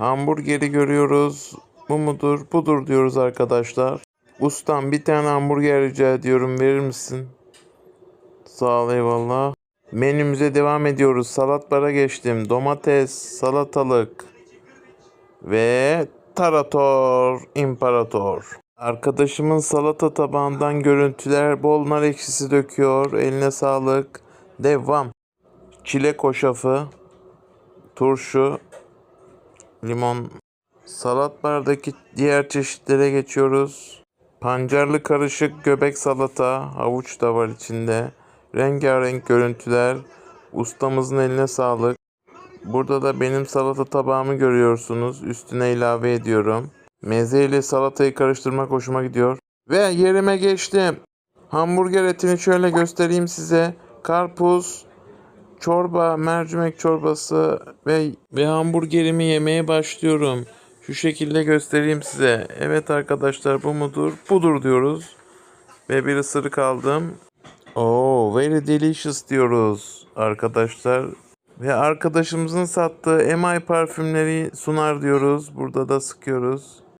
Hamburgeri görüyoruz. Bu mudur? Budur diyoruz arkadaşlar. Ustam bir tane hamburger rica ediyorum verir misin? Sağ ol eyvallah. Menümüze devam ediyoruz. Salat bara geçtim. Domates, salatalık ve tarator, imparator. Arkadaşımın salata tabağından görüntüler bol nar ekşisi döküyor. Eline sağlık. Devam. Çilek hoşafı, turşu, limon. Salat bardaki diğer çeşitlere geçiyoruz. Pancarlı karışık göbek salata, havuç da var içinde. Rengarenk görüntüler. Ustamızın eline sağlık. Burada da benim salata tabağımı görüyorsunuz. Üstüne ilave ediyorum. Meze ile salatayı karıştırmak hoşuma gidiyor. Ve yerime geçtim. Hamburger etini şöyle göstereyim size. Karpuz, çorba, mercimek çorbası ve ve hamburgerimi yemeye başlıyorum. Şu şekilde göstereyim size. Evet arkadaşlar bu mudur? Budur diyoruz. Ve bir ısırık aldım. Oh, very delicious diyoruz arkadaşlar. Ve arkadaşımızın sattığı MI parfümleri sunar diyoruz. Burada da sıkıyoruz.